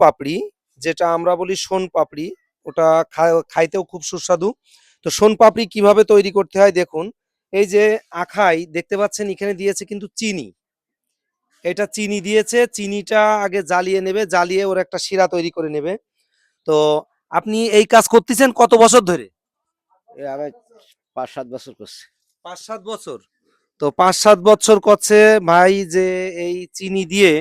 পাপড়ি যেটা আমরা বলি সোন পাপড়ি ওটা খাইতেও খুব সুস্বাদু। তো সোন পাপড়ি কীভাবে তৈরি করতে হয় দেখুন এই যে আখাই দেখতে পাচ্ছেন এখানে দিয়েছে কিন্তু চিনি। এটা চিনি দিয়েছে চিনিটা আগে জ্বালিয়ে নেবে জ্বালিয়ে ওর একটা শিরা তৈরি করে নেবে। তো আপনি এই কাজ করতেছেন কত বছর ধরে? পাঁচ সাত বছর করছি। পাঁচ সাত বছর। তো পাঁচ সাত বছর করছে ভাই যে এই চিনি দিয়ে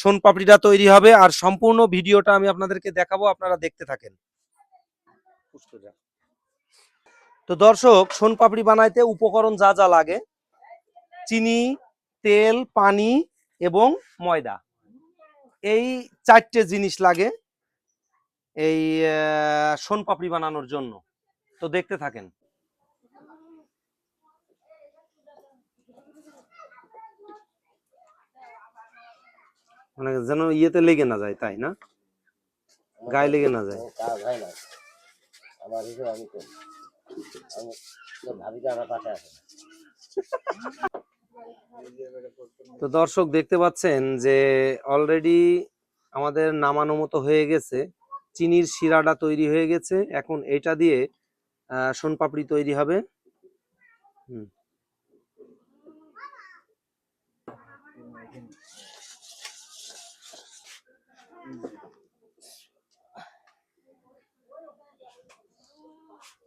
সোন পাপড়িটা তৈরি হবে আর সম্পূর্ণ ভিডিওটা আমি আপনাদেরকে দেখাবো, আপনারা দেখতে থাকেন। তো দর্শক, সোন পাপড়ি বানাইতে উপকরণ যা যা লাগে, চিনি, তেল, পানি এবং ময়দা। এই চারটে জিনিস লাগে এই সোন পাপড়ি বানানোর জন্য। তো দেখতে থাকেন। মানে যেন ইয়েতে লেগে না যায় তাই না? গায়ে লেগে না যায়। কাজ হয় না আমার হিসেবে আমি করি। আমি তো ভাবি যে আমার পাশে আছে। তো দর্শক দেখতে পাচ্ছেন যে অলরেডি আমাদের নামানো মতো হয়ে গেছে। চিনির শিরাটা তৈরি হয়ে গেছে। এখন এটা দিয়ে সোনপাপড়ি তৈরি হবে। হুম।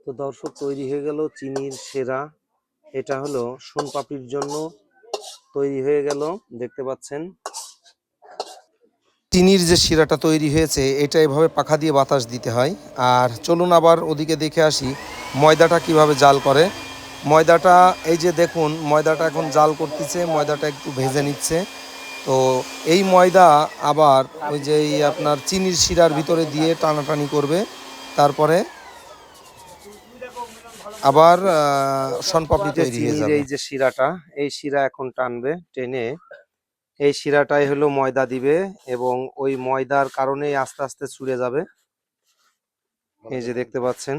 তো দর্শক, তৈরি হয়ে গেল চিনির সেরা। এটা হলো সোনপাপড়ির জন্য তৈরি হয়ে গেল, দেখতে পাচ্ছেন। চিনির যে শিরাটা তৈরি হয়েছে, এটা এভাবে পাখা দিয়ে বাতাস দিতে হয়। আর চলুন আবার ওদিকে দেখে আসি, ময়দাটা কীভাবে জাল করে। ময়দাটা, এই যে দেখুন, ময়দাটা এখন জাল করতেছে, ময়দাটা একটু ভেজে নিচ্ছে। তো এই ময়দা আবার ওই যে আপনার চিনির শিরার ভিতরে দিয়ে টানাটানি করবে। তারপরে আবার সনপাপড়ি তৈরি হয়ে যাবে। এই যে শিরাটা এই শিরা এখন টানবে টেনে। এই শিরাটাই হলো ময়দা দিবে এবং ওই ময়দার কারণে আস্তে আস্তে ছুড়ে যাবে। এই যে দেখতে পাচ্ছেন।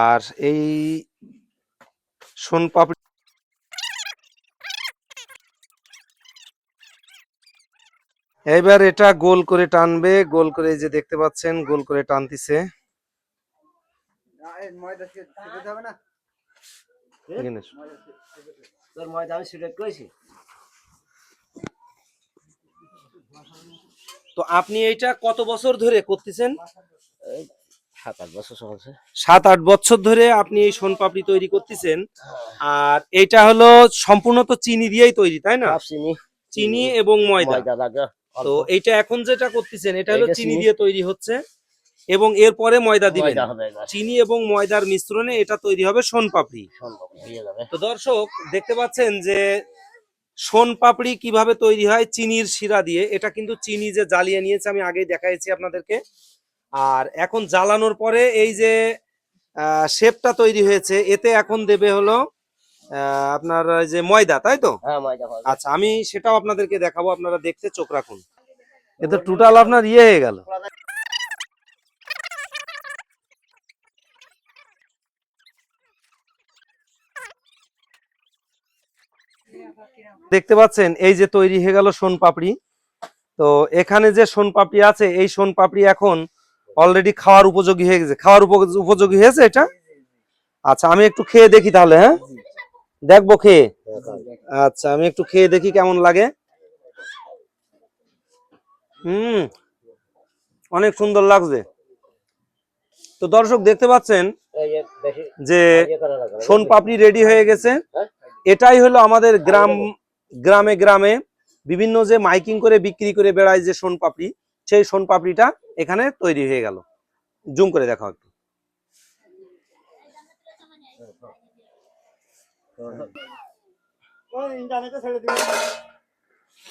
আর এই সোনপাপড়ি এবার এটা গোল করে টানবে গোল করে এই যে দেখতে পাচ্ছেন গোল করে টানতিছে। এখানে এসো। তোর ময়দা আমি সিলেক্ট করেছি? তো আপনি এইটা কত বছর ধরে করতেছেন? সাত আট বছর চলছে সাত আট বছর ধরে আপনি এই সোনপাপড়ি তৈরি করতেছেন। আর এটা হলো সম্পূর্ণ তো চিনি দিয়েই তৈরি তাই না? চিনি। চিনি এবং ময়দা। তো এইটা এখন যেটা করতেছেন এটা হলো চিনি। দিয়ে তৈরি হচ্ছে। এবং এরপরে ময়দা দিবেন। চিনি এবং ময়দার মিশ্রণে এটা তৈরি হবে সোনপাপড়ি। তো দর্শক দেখতে পাচ্ছেন যে সোনপাপড়ি কীভাবে তৈরি হয় চিনির শিরা দিয়ে এটা কিন্তু চিনি যে জ্বালিয়ে নিয়েছে আমি আগেই দেখাইছি আপনাদেরকে। আর এখন জ্বালানোর পরে এই যে শেপটা তৈরি হয়েছে এতে এখন দেবে হলো আহ, আপনার ওই যে ময়দা তাই তো? হ্যাঁ ময়দা আচ্ছা আমি সেটাও আপনাদেরকে দেখাবো আপনারা দেখতে চোখ রাখুন। এ তো টোটাল আপনার ইয়ে হয়ে গেল। দেখতে পাচ্ছেন এই যে তৈরি হয়ে গেল সোন পাপড়ি। তো এখানে যে সোন পাপড়ি আছে এই সোন পাপড়ি এখন অলরেডি খাওয়ার উপযোগী হয়ে গেছে। খাওয়ার উপ- উপযোগী হয়েছে এটা? আচ্ছা আমি একটু খেয়ে দেখি তাহলে হ্যাঁ? দেখব খেয়ে। আচ্ছা আমি একটু খেয়ে দেখি কেমন লাগে। হুম অনেক সুন্দর লাগছে। তো দর্শক দেখতে পাচ্ছেন যে সোন পাপড়ি রেডি হয়ে গেছে। হ্যাঁ? এটাই হলো আমাদের গ্রাম গ্রামে গ্রামে বিভিন্ন যে মাইকিং করে বিক্রি করে বেড়ায় যে সোন পাপড়ি সেই সোন পাপড়িটা এখানে তৈরি হয়ে গেল। জুম করে দেখো একটু। ইন্টারনেটে ছেড়ে